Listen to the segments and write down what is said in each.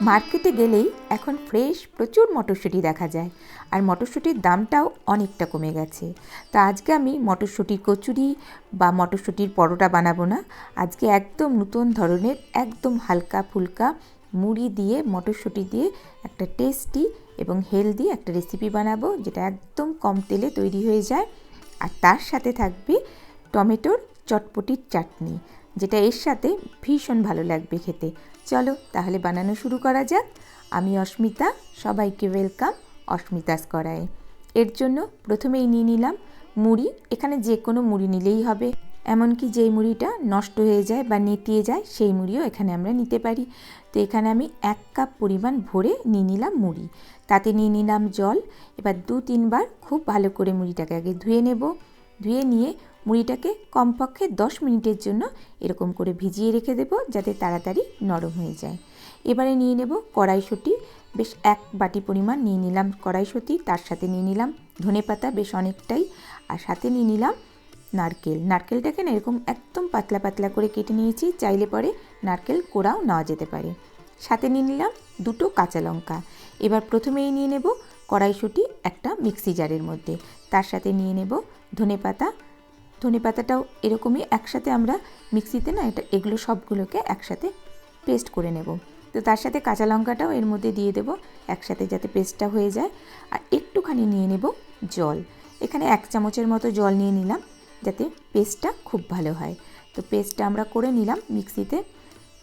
মার্কেটে গেলেই এখন ফ্রেশ প্রচুর মটরশুঁটি দেখা যায়। আর মটরশুঁটির দামটাও অনেকটা কমে গেছে। তা আজকে আমি মটরশুঁটির কচুরি বা মটরশুঁটির পরোটা বানাবো না। আজকে একদম নতুন ধরনের, একদম হালকা ফুলকা মুড়ি দিয়ে, মটরশুঁটি দিয়ে একটা টেস্টি এবং হেলদি একটা রেসিপি বানাবো, যেটা একদম কম তেলে তৈরি হয়ে যায়। আর তার সাথে থাকবে টমেটোর চটপটির চাটনি। যেটা এর সাথে ভীষণ ভালো লাগবে খেতে। চলো তাহলে বানানো শুরু করা যাক। আমি অস্মিতা, সবাইকে ওয়েলকাম অস্মিতাস করায় এর জন্য প্রথমেই নিয়ে নিলাম মুড়ি। এখানে যে কোনো মুড়ি নিলেই হবে। এমনকি যেই মুড়িটা নষ্ট হয়ে যায় বা নেতিয়ে যায়, সেই মুড়িও এখানে আমরা নিতে পারি। তো এখানে আমি এক কাপ পরিমাণ ভরে নিয়ে নিলাম মুড়ি। তাতে নিয়ে নিলাম জল। এবার দু তিনবার খুব ভালো করে মুড়িটাকে আগে ধুয়ে নেব। ধুয়ে নিয়ে মুড়িটাকে কমপক্ষে দশ মিনিটের জন্য এরকম করে ভিজিয়ে রেখে দেবো যাতে তাড়াতাড়ি নরম হয়ে যায়। এবারে নিয়ে নেব কড়াইশুঁটি। বেশ এক বাটি পরিমাণ নিয়ে নিলাম কড়াইশুঁটি, তার সাথে নিয়ে নিলাম ধনে পাতা বেশ অনেকটাই। আর সাথে নিয়ে নিলাম নারকেল। নারকেলটাকে না এরকম একদম পাতলা পাতলা করে কেটে নিয়েছি, চাইলে পরে নারকেল কোড়াও নেওয়া যেতে পারে। সাথে নিয়ে নিলাম দুটো কাঁচা লঙ্কা। এবার প্রথমেই নিয়ে নেব কড়াইশুঁটি একটা মিক্সি জারের মধ্যে। তার সাথে নিয়ে নেব ধনে পাতা। ধনে পাতাটাও এরকমই একসাথে আমরা মিক্সিতে না এটা এগুলো সবগুলোকে একসাথে পেস্ট করে নেব। তো তার সাথে কাঁচা লঙ্কাটাও এর মধ্যে দিয়ে দেব একসাথে যাতে পেস্টটা হয়ে যায়। আর একটুখানি নিয়ে নেব জল। এখানে এক চামচের মতো জল নিয়ে নিলাম যাতে পেস্টটা খুব ভালো হয়। তো পেস্টটা আমরা করে নিলাম মিক্সিতে।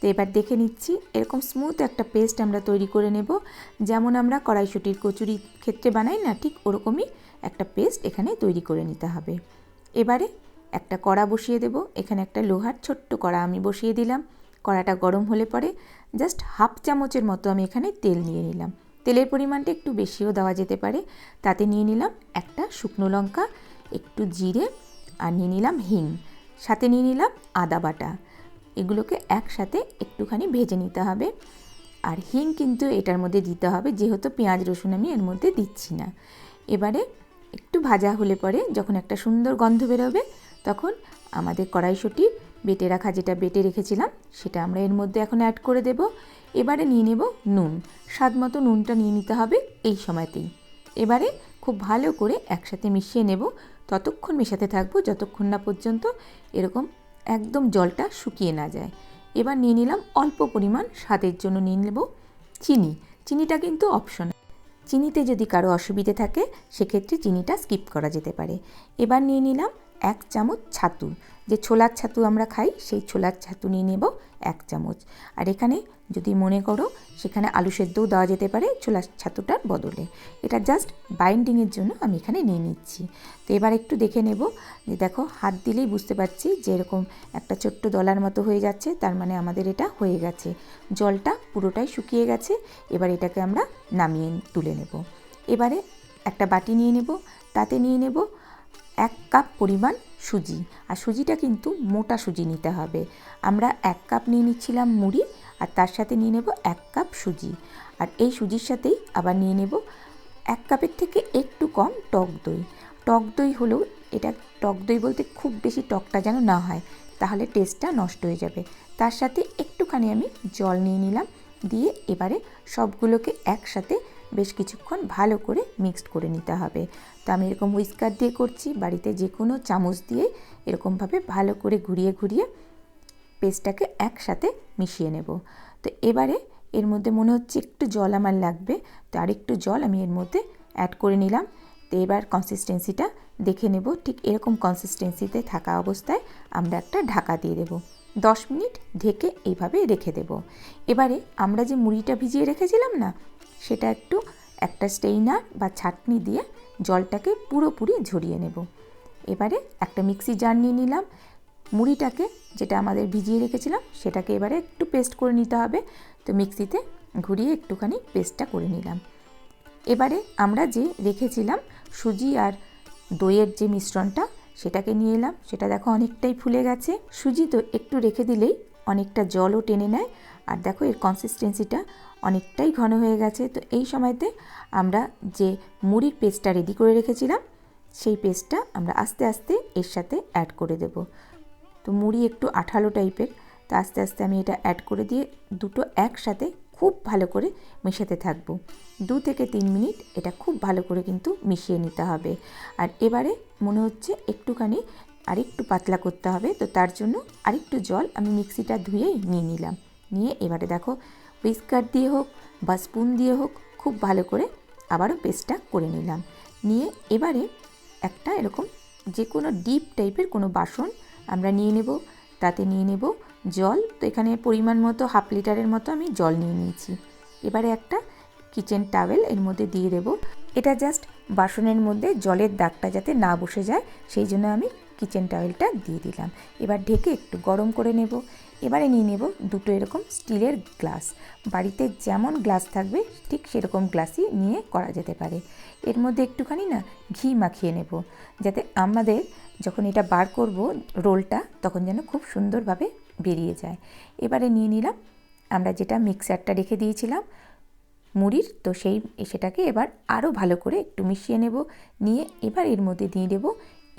তো এবার দেখে নিচ্ছি এরকম স্মুথ একটা পেস্ট আমরা তৈরি করে নেব। যেমন আমরা কড়াইশুটির কচুরি ক্ষেত্রে বানাই না ঠিক ওরকমই একটা পেস্ট এখানে তৈরি করে নিতে হবে। এবারে একটা কড়া বসিয়ে দেব। এখানে একটা লোহার ছোট্ট কড়া আমি বসিয়ে দিলাম। কড়াটা গরম হলে পরে জাস্ট হাফ চামচের মতো আমি এখানে তেল নিয়ে নিলাম। তেলের পরিমাণটা একটু বেশিও দেওয়া যেতে পারে। তাতে নিয়ে নিলাম একটা শুকনো লঙ্কা, একটু জিরে আর নিয়ে নিলাম হিং। সাথে নিয়ে নিলাম আদা বাটা। এগুলোকে একসাথে একটুখানি ভেজে নিতে হবে। আর হিং কিন্তু এটার মধ্যে দিতে হবে। যেহেতু পেঁয়াজ রসুন আমি এর মধ্যে দিচ্ছি না। এবারে একটু ভাজা হলে পরে যখন একটা সুন্দর গন্ধ বেরোবে, তখন আমাদের কড়াইশুঁটি বেটে রাখা যেটা বেটে রেখেছিলাম, সেটা আমরা এর মধ্যে এখন অ্যাড করে দেব। এবারে নিয়ে নেব নুন। স্বাদ মতো নুনটা নিয়ে নিতে হবে এই সময়তেই। এবারে খুব ভালো করে একসাথে মিশিয়ে নেব। ততক্ষণ মেশাতে থাকব যতক্ষণ না পর্যন্ত এরকম একদম জলটা শুকিয়ে না যায়। এবার নিয়ে নিলাম অল্প পরিমাণ স্বাদের জন্য নিয়ে নেব চিনি। চিনিটা কিন্তু অপশন চিনিতে যদি কারও অসুবিধে থাকে সেক্ষেত্রে চিনিটা স্কিপ করা যেতে পারে। এবার নিয়ে নিলাম এক চামচ ছাতু। যে ছোলার ছাতু আমরা খাই, সেই ছোলার ছাতু নিয়ে নেব এক চামচ। আর এখানে যদি মনে করো, সেখানে আলু সেদ্ধও দেওয়া যেতে পারে ছোলার ছাতুটার বদলে। এটা জাস্ট বাইন্ডিংয়ের জন্য আমি এখানে নিয়ে নিচ্ছি। তো এবার একটু দেখে নেব যে দেখো, হাত দিলেই বুঝতে পারছি যে এরকম একটা ছোট্ট দলার মতো হয়ে যাচ্ছে, তার মানে আমাদের এটা হয়ে গেছে। জলটা পুরোটাই শুকিয়ে গেছে, এবার এটাকে আমরা নামিয়ে তুলে নেব। এবারে একটা বাটি নিয়ে নেব, তাতে নিয়ে নেব এক কাপ পরিমাণ সুজি। আর সুজিটা কিন্তু মোটা সুজি নিতে হবে। আমরা এক কাপ নিয়ে নিচ্ছিলাম মুড়ি, আর তার সাথে নিয়ে নেব এক কাপ সুজি। আর এই সুজির সাথেই আবার নিয়ে নেব এক কাপের থেকে একটু কম টক দই। টক দই হলেও এটা টক দই বলতে খুব বেশি টকটা যেন না হয়, তাহলে টেস্টটা নষ্ট হয়ে যাবে। তার সাথে একটুখানি আমি জল নিয়ে নিলাম। দিয়ে এবারে সবগুলোকে একসাথে বেশ কিছুক্ষণ ভালো করে মিক্সড করে নিতে হবে। তো আমি এরকম হুইস্কার দিয়ে করছি, বাড়িতে যে কোনো চামচ দিয়ে এরকমভাবে ভালো করে ঘুরিয়ে ঘুরিয়ে পেস্টটাকে একসাথে মিশিয়ে নেব। তো এবারে এর মধ্যে মনে হচ্ছে একটু জল আমার লাগবে, তো আরেকটু জল আমি এর মধ্যে অ্যাড করে নিলাম। তো এবার কনসিস্টেন্সিটা দেখে নেব, ঠিক এরকম কনসিস্টেন্সিতে থাকা অবস্থায় আমরা একটা ঢাকা দিয়ে দেবো। দশ মিনিট ঢেকে এইভাবে রেখে দেব। এবারে আমরা যে মুড়িটা ভিজিয়ে রেখেছিলাম না সেটা একটু একটা স্টেইনার বা ছাটনি দিয়ে জলটাকে পুরোপুরি ঝরিয়ে নেব। এবারে একটা মিক্সি জার নিয়ে নিলাম। মুড়িটাকে যেটা আমাদের ভিজিয়ে রেখেছিলাম সেটাকে এবারে একটু পেস্ট করে নিতে হবে। তো মিক্সিতে ঘুরিয়ে একটুখানি পেস্টটা করে নিলাম। এবারে আমরা যে রেখেছিলাম সুজি আর দইয়ের যে মিশ্রণটা সেটাকে নিয়ে এলাম। সেটা দেখো অনেকটাই ফুলে গেছে। সুজি তো একটু রেখে দিলেই অনেকটা জলও টেনে নেয়। আর দেখো এর কনসিস্টেন্সিটা অনেকটাই ঘন হয়ে গেছে। তো এই সময়তে আমরা যে মুড়ির পেস্টটা রেডি করে রেখেছিলাম, সেই পেস্টটা আমরা আস্তে আস্তে এর সাথে অ্যাড করে দেব। তো মুড়ি একটু আঠালো টাইপের তো আস্তে আস্তে আমি এটা অ্যাড করে দিয়ে দুটো একসাথে খুব ভালো করে মেশাতে থাকব। দু থেকে তিন মিনিট এটা খুব ভালো করে কিন্তু মিশিয়ে নিতে হবে। আর এবারে মনে হচ্ছে একটুখানি আরেকটু পাতলা করতে হবে। তো তার জন্য আরেকটু জল আমি মিক্সিটা ধুয়ে নিয়ে নিলাম। নিয়ে এবারে দেখো হুইস্কার দিয়ে হোক বা স্পুন দিয়ে হোক খুব ভালো করে আবারও পেস্টটা করে নিলাম। নিয়ে এবারে একটা এরকম যে কোনো ডিপ টাইপের কোনো বাসন আমরা নিয়ে নেব। তাতে নিয়ে নেব জল। তো এখানে পরিমাণ মতো হাফ লিটারের মতো আমি জল নিয়ে নিয়েছি। এবারে একটা কিচেন টাওয়েল এর মধ্যে দিয়ে দেব। এটা জাস্ট বাসনের মধ্যে জলের দাগটা যাতে না বসে যায়, সেই জন্য আমি কিচেন টাওয়েলটা দিয়ে দিলাম। এবার ঢেকে একটু গরম করে নেব। এবারে নিয়ে নেব দুটো এরকম স্টিলের গ্লাস। বাড়িতে যেমন গ্লাস থাকবে, ঠিক সেরকম গ্লাসই নিয়ে করা যেতে পারে। এর মধ্যে একটুখানি না ঘি মাখিয়ে নেব, যাতে আমাদের যখন এটা বার করব রোলটা, তখন যেন খুব সুন্দরভাবে বেরিয়ে যায়। এবারে নিয়ে নিলাম, আমরা যেটা মিক্সারটা রেখে দিয়েছিলাম, মুড়ির। তো সেই, সেটাকে এবার আরও ভালো করে একটু মিশিয়ে নেব। নিয়ে এবার এর মধ্যে দিয়ে দেবো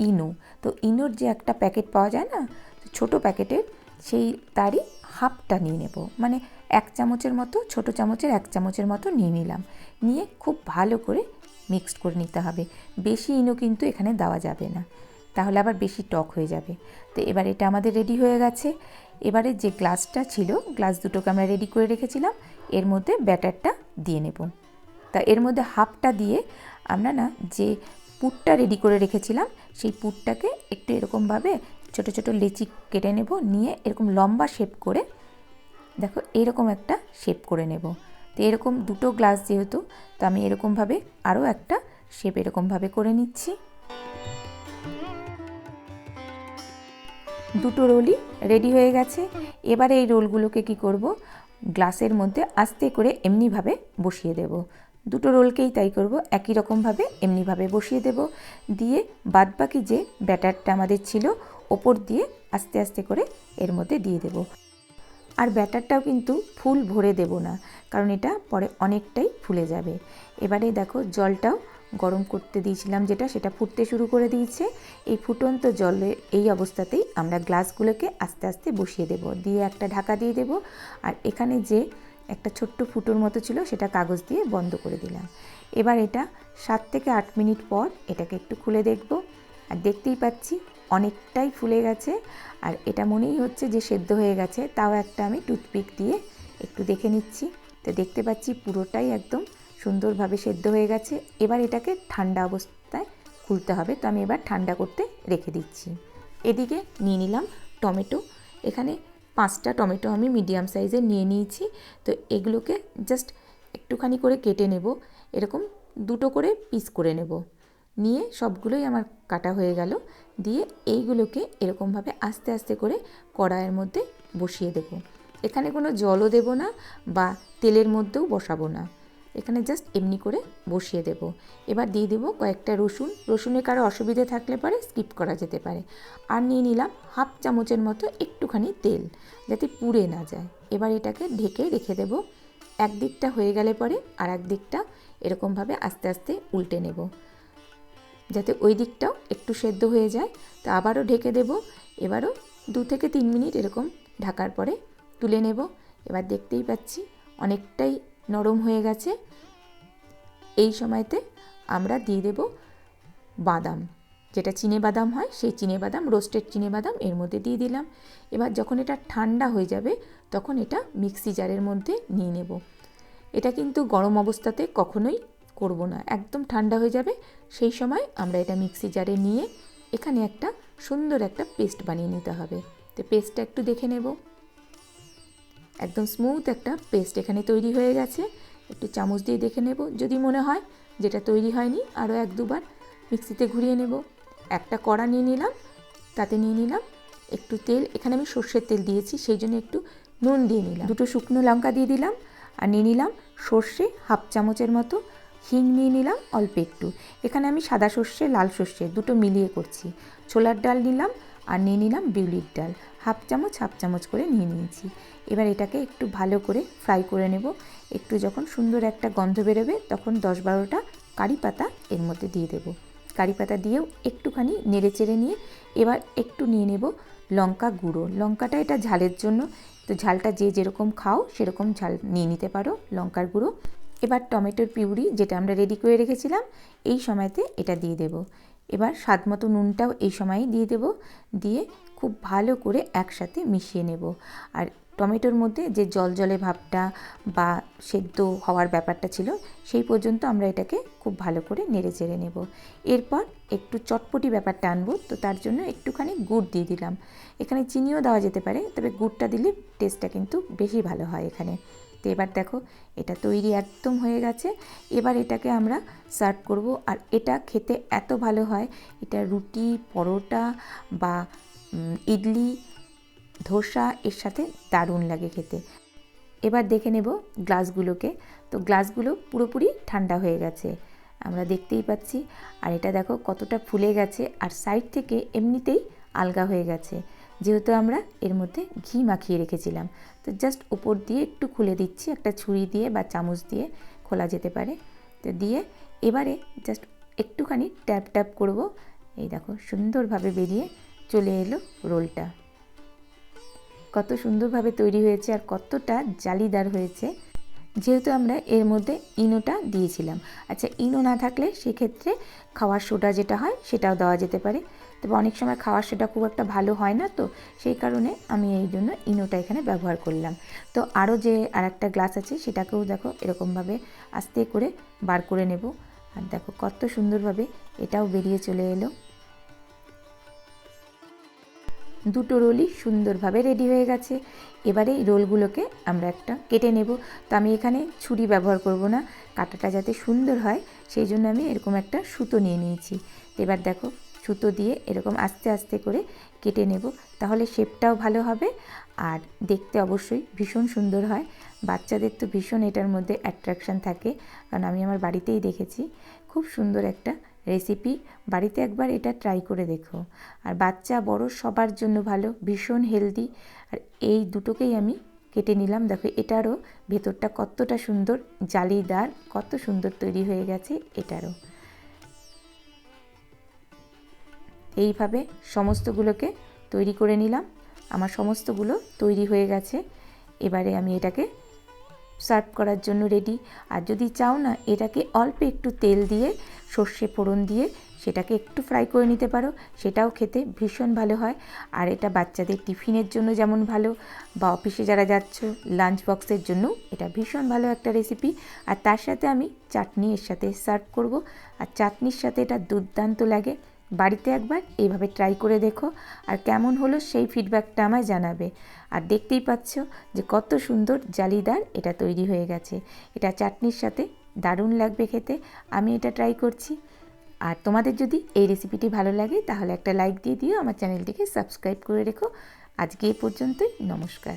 ইনো। তো ইনোর যে একটা প্যাকেট পাওয়া যায় না ছোট প্যাকেটের সেই তারই হাফটা নিয়ে নেব। মানে এক চামচের মতো, ছোট চামচের এক চামচের মতো নিয়ে নিলাম। নিয়ে খুব ভালো করে মিক্সড করে নিতে হবে। বেশি ইনো কিন্তু এখানে দেওয়া যাবে না। তাহলে আবার বেশি টক হয়ে যাবে। তো এবার এটা আমাদের রেডি হয়ে গেছে। এবারে যে গ্লাসটা ছিল, গ্লাস দুটোকে আমরা রেডি করে রেখেছিলাম। এর মধ্যে ব্যাটারটা দিয়ে নেব। তা এর মধ্যে হাফটা দিয়ে আমরা না যে পুরটা রেডি করে রেখেছিলাম। সেই পুরটাকে একটু এরকমভাবে ছোট ছোট লেচি কেটে নেব, নিয়ে এরকম লম্বা শেপ করে, দেখো এরকম একটা শেপ করে নেব। তো এরকম দুটো গ্লাস যেহেতু, তো আমি এরকমভাবে আরও একটা শেপ এরকমভাবে করে নিচ্ছি। দুটো রোলই রেডি হয়ে গেছে। এবারে এই রোলগুলোকে কি করব গ্লাসের মধ্যে আস্তে করে এমনিভাবে বসিয়ে দেব। দুটো রোলকেই তাই করব, একই রকমভাবে এমনিভাবে বসিয়ে দেব। দিয়ে বাদবাকি যে ব্যাটারটা আমাদের ছিল, ওপর দিয়ে আস্তে আস্তে করে এর মধ্যে দিয়ে দেব। আর ব্যাটারটাও কিন্তু ফুল ভরে দেব না, কারণ এটা পরে অনেকটাই ফুলে যাবে। এবারে দেখো জলটাও গরম করতে দিয়েছিলাম যেটা, সেটা ফুটতে শুরু করে দিয়েছে। এই ফুটন্ত জলে এই অবস্থাতেই আমরা গ্লাসগুলোকে আস্তে আস্তে বসিয়ে দেব। দিয়ে একটা ঢাকা দিয়ে দেব। আর এখানে যে একটা ছোট্ট ফুটোর মতো ছিল, সেটা কাগজ দিয়ে বন্ধ করে দিলাম। এবার এটা সাত থেকে আট মিনিট পর এটাকে একটু খুলে দেখব। আর দেখতেই পাচ্ছি অনেকটাই ফুলে গেছে। আর এটা মনেই হচ্ছে যে সেদ্ধ হয়ে গেছে, তাও একটা আমি টুথপিক দিয়ে একটু দেখে নিচ্ছি। তো দেখতে পাচ্ছি পুরোটাই একদম সুন্দরভাবে সেদ্ধ হয়ে গেছে। এবার এটাকে ঠান্ডা অবস্থায় খুলতে হবে। তো আমি এবার ঠান্ডা করতে রেখে দিচ্ছি। এদিকে নিয়ে নিলাম টমেটো। এখানে পাঁচটা টমেটো আমি মিডিয়াম সাইজের নিয়ে নিয়েছি। তো এগুলোকে জাস্ট একটুখানি করে কেটে নেব। এরকম দুটো করে পিস করে নেব। নিয়ে সবগুলোই আমার কাটা হয়ে গেল। দিয়ে এইগুলোকে এরকমভাবে আস্তে আস্তে করে কড়াইয়ের মধ্যে বসিয়ে দেব। এখানে কোনো জলও দেব না বা তেলের মধ্যেও বসাবো না। এখানে জাস্ট এমনি করে বসিয়ে দেব। এবার দিয়ে দেবো কয়েকটা রসুন। রসুনের কারও অসুবিধে থাকলে পরে স্কিপ করা যেতে পারে। আর নিয়ে নিলাম হাফ চামচের মতো একটুখানি তেল, যাতে পুড়ে না যায়। এবার এটাকে ঢেকে রেখে দেব। এক দিকটা হয়ে গেলে পরে আর এক দিকটা এরকমভাবে আস্তে আস্তে উল্টে নেব। যাতে ওই দিকটাও একটু সেদ্ধ হয়ে যায়। তো আবারও ঢেকে দেব। এবারও দু থেকে তিন মিনিট এরকম ঢাকার পরে তুলে নেব। এবার দেখতেই পাচ্ছি অনেকটাই নরম হয়ে গেছে। এই সময়তে আমরা দিয়ে দেব বাদাম। যেটা চিনে বাদাম হয়, সেই চিনে বাদাম রোস্টেড চিনে বাদাম এর মধ্যে দিয়ে দিলাম। এবার যখন এটা ঠান্ডা হয়ে যাবে, তখন এটা মিক্সি জারের মধ্যে নিয়ে নেব। এটা কিন্তু গরম অবস্থাতে কখনোই করব না। একদম ঠান্ডা হয়ে যাবে, সেই সময় আমরা এটা মিক্সি জারে নিয়ে এখানে একটা সুন্দর একটা পেস্ট বানিয়ে নিতে হবে। তো পেস্টটা একটু দেখে নেব। একদম স্মুথ একটা পেস্ট এখানে তৈরি হয়ে গেছে। একটু চামচ দিয়ে দেখে নেব, যদি মনে হয় যেটা তৈরি হয়নি, আরও এক দুবার মিক্সিতে ঘুরিয়ে নেব। একটা কড়া নিয়ে নিলাম, তাতে নিয়ে নিলাম একটু তেল, এখানে আমি সর্ষের তেল দিয়েছি, সেই জন্য একটু নুন দিয়ে নিলাম। দুটো শুকনো লঙ্কা দিয়ে দিলাম, আর নিয়ে নিলাম সর্ষে হাফ চামচের মতো হিং নিয়ে নিলাম অল্প একটু। এখানে আমি সাদা সর্ষে, লাল সর্ষে দুটো মিলিয়ে করছি। ছোলার ডাল নিলাম, আর নিয়ে নিলাম বিউলির ডাল। হাফ চামচ হাফ চামচ করে নিয়ে নিয়েছি। এবার এটাকে একটু ভালো করে ফ্রাই করে নেব। একটু যখন সুন্দর একটা গন্ধ বেরোবে, তখন দশ বারোটা কারি পাতা এর মধ্যে দিয়ে দেব। কারি পাতা দিয়েও একটুখানি নেড়ে চেড়ে নিয়ে এবার একটু নিয়ে নেব লঙ্কা গুঁড়ো। লঙ্কাটা এটা ঝালের জন্য। তো ঝালটা যে যেরকম খাও, সেরকম ঝাল নিয়ে নিতে পারো লঙ্কার গুঁড়ো। এবার টমেটোর পিউরি, যেটা আমরা রেডি করে রেখেছিলাম, এই সময়তে এটা দিয়ে দেব। এবার স্বাদ মতো নুনটাও এই সময়ই দিয়ে দেব। দিয়ে খুব ভালো করে একসাথে মিশিয়ে নেব। আর টমেটোর মধ্যে যে জল জলে ভাবটা বা সেদ্ধ হওয়ার ব্যাপারটা ছিল, সেই পর্যন্ত আমরা এটাকে খুব ভালো করে নেড়ে চেড়ে নেব। এরপর একটু চটপটি ব্যাপারটা আনব, তো তার জন্য একটুখানি গুড় দিয়ে দিলাম। এখানে চিনিও দেওয়া যেতে পারে, তবে গুড়টা দিলে টেস্টটা কিন্তু বেশি ভালো হয় এখানে। তো এবার দেখো, এটা তৈরি একদম হয়ে গেছে। এবার এটাকে আমরা সার্ভ করব। আর এটা খেতে এত ভালো হয়, এটা রুটি, পরোটা বা ইডলি, ধোসা, এর সাথে দারুণ লাগে খেতে। এবার দেখে নেব গ্লাসগুলোকে। তো গ্লাসগুলো পুরোপুরি ঠান্ডা হয়ে গেছে, আমরা দেখতেই পাচ্ছি। আর এটা দেখো কতটা ফুলে গেছে, আর সাইড থেকে এমনিতেই আলগা হয়ে গেছে। যেহেতু আমরা এর মধ্যে ঘি মাখিয়ে রেখেছিলাম। তো জাস্ট উপর দিয়ে একটু খুলে দিচ্ছি, একটা ছুরি দিয়ে বা চামচ দিয়ে খোলা যেতে পারে। তো দিয়ে এবারে জাস্ট একটুখানি ট্যাপ ট্যাপ করব। এই দেখো সুন্দরভাবে বেরিয়ে চলে এলো রোলটা। কত সুন্দরভাবে তৈরি হয়েছে আর কতটা জালিদার হয়েছে। যেহেতু আমরা এর মধ্যে ইনোটা দিয়েছিলাম। আচ্ছা ইনো না থাকলে সেক্ষেত্রে খাওয়ার সোডা যেটা হয় সেটাও দেওয়া যেতে পারে। তবে অনেক সময় খাওয়ার সেটা খুব একটা ভালো হয় না তো, সেই কারণে আমি এই জন্য ইনোটা এখানে ব্যবহার করলাম। তো আরও যে আর একটা গ্লাস আছে সেটাকেও দেখো এরকমভাবে আস্তে করে বার করে নেব। আর দেখো কত সুন্দরভাবে এটাও বেরিয়ে চলে এলো। দুটো রোলই সুন্দরভাবে রেডি হয়ে গেছে। এবারে এই রোলগুলোকে আমরা একটা কেটে নেব। তো আমি এখানে ছুরি ব্যবহার করব না, কাটাটা যাতে সুন্দর হয়, সেই জন্য আমি এরকম একটা সুতো নিয়ে নিয়েছি। এবার দেখো সুতো দিয়ে এরকম আস্তে আস্তে করে কেটে নেব। তাহলে শেপটাও ভালো হবে আর দেখতে অবশ্যই ভীষণ সুন্দর হয়। বাচ্চাদের তো ভীষণ এটার মধ্যে অ্যাট্রাকশান থাকে। কারণ আমি আমার বাড়িতেই দেখেছি, খুব সুন্দর একটা রেসিপি বাড়িতে একবার এটা ট্রাই করে দেখো। আর বাচ্চা, বড় সবার জন্য ভালো, ভীষণ হেলদি আর এই দুটোকেই আমি কেটে নিলাম। দেখো, এটারও ভেতরটা কতটা সুন্দর, জালিদার, কত সুন্দর তৈরি হয়ে গেছে এটারও। এইভাবে সমস্তগুলোকে তৈরি করে নিলাম। আমার সমস্তগুলো তৈরি হয়ে গেছে। এবারে আমি এটাকে সার্ভ করার জন্য রেডি আর যদি চাও না, এটাকে অল্প একটু তেল দিয়ে, সর্ষে ফোড়ন দিয়ে, সেটাকে একটু ফ্রাই করে নিতে পারো। সেটাও খেতে ভীষণ ভালো হয়। আর এটা বাচ্চাদের টিফিনের জন্য যেমন ভালো, বা অফিসে যারা যাচ্ছ লাঞ্চ বক্সের জন্য এটা ভীষণ ভালো একটা রেসিপি আর তার সাথে আমি চাটনি এর সাথে সার্ভ করব। আর চাটনির সাথে এটা দুর্দান্ত লাগে। বাড়িতে একবার এইভাবে ট্রাই করে দেখো আর কেমন হলো সেই ফিডব্যাকটা আমায় জানাবে। আর দেখতেই পাচ্ছ যে কত সুন্দর জালিদার এটা তৈরি হয়ে গেছে। এটা চাটনির সাথে দারুণ লাগবে খেতে, আমি এটা ট্রাই করছি। আর তোমাদের যদি এই রেসিপিটি ভালো লাগে তাহলে একটা লাইক দিয়ে দিও, আমার চ্যানেলটিকে সাবস্ক্রাইব করে রেখো। আজকে এই পর্যন্তই, নমস্কার।